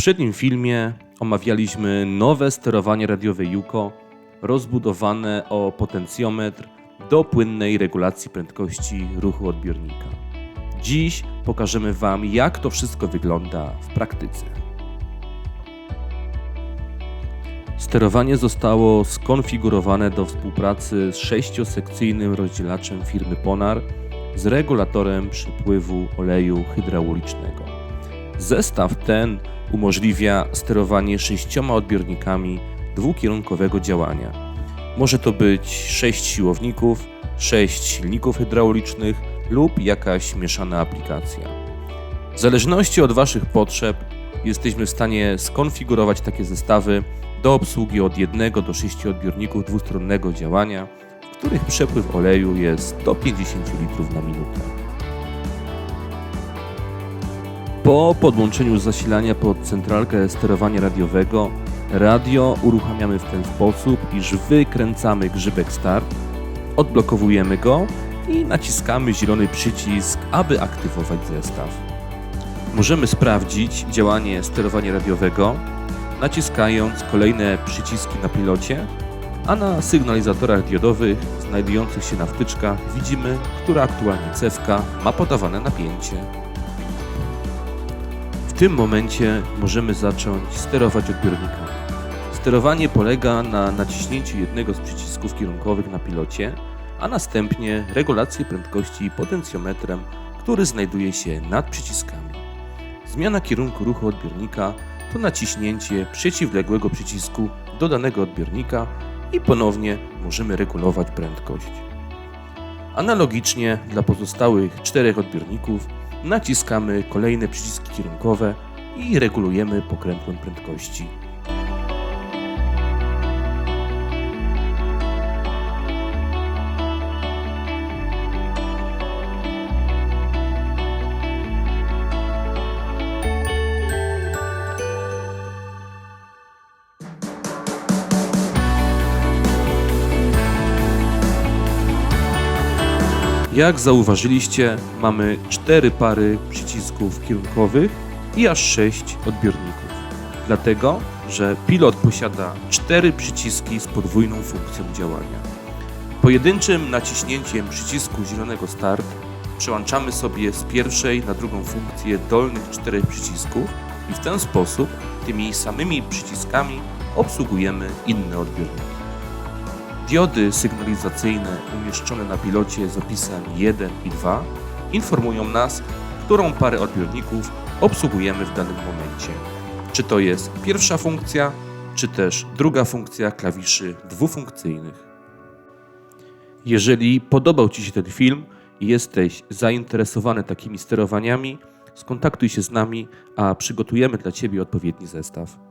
poprzednim filmie omawialiśmy nowe sterowanie radiowe Juko, rozbudowane o potencjometr do płynnej regulacji prędkości ruchu odbiornika. Dziś pokażemy Wam, jak to wszystko wygląda w praktyce. Sterowanie zostało skonfigurowane do współpracy z sześciosekcyjnym rozdzielaczem firmy Ponar z regulatorem przypływu oleju hydraulicznego. Zestaw ten umożliwia sterowanie sześcioma odbiornikami dwukierunkowego działania. Może to być sześć siłowników, sześć silników hydraulicznych lub jakaś mieszana aplikacja. W zależności od Waszych potrzeb jesteśmy w stanie skonfigurować takie zestawy do obsługi od 1 do 6 odbiorników dwustronnego działania, w których przepływ oleju jest do 50 litrów na minutę. Po podłączeniu zasilania pod centralkę sterowania radiowego, radio uruchamiamy w ten sposób, iż wykręcamy grzybek start, odblokowujemy go i naciskamy zielony przycisk, aby aktywować zestaw. Możemy sprawdzić działanie sterowania radiowego, naciskając kolejne przyciski na pilocie, a na sygnalizatorach diodowych znajdujących się na wtyczkach widzimy, która aktualnie cewka ma podawane napięcie. Tym momencie możemy zacząć sterować odbiornikami. Sterowanie polega na naciśnięciu jednego z przycisków kierunkowych na pilocie, a następnie regulacji prędkości potencjometrem, który znajduje się nad przyciskami. Zmiana kierunku ruchu odbiornika to naciśnięcie przeciwległego przycisku do danego odbiornika i ponownie możemy regulować prędkość. Analogicznie dla pozostałych czterech odbiorników naciskamy kolejne przyciski kierunkowe i regulujemy pokrętłem prędkości. Jak zauważyliście, mamy cztery pary przycisków kierunkowych i aż sześć odbiorników. Dlatego, że pilot posiada cztery przyciski z podwójną funkcją działania. Pojedynczym naciśnięciem przycisku zielonego start przełączamy sobie z pierwszej na drugą funkcję dolnych czterech przycisków i w ten sposób tymi samymi przyciskami obsługujemy inne odbiorniki. Diody sygnalizacyjne umieszczone na pilocie z opisem 1 i 2 informują nas, którą parę odbiorników obsługujemy w danym momencie. Czy to jest pierwsza funkcja, czy też druga funkcja klawiszy dwufunkcyjnych. Jeżeli podobał Ci się ten film i jesteś zainteresowany takimi sterowaniami, skontaktuj się z nami, a przygotujemy dla Ciebie odpowiedni zestaw.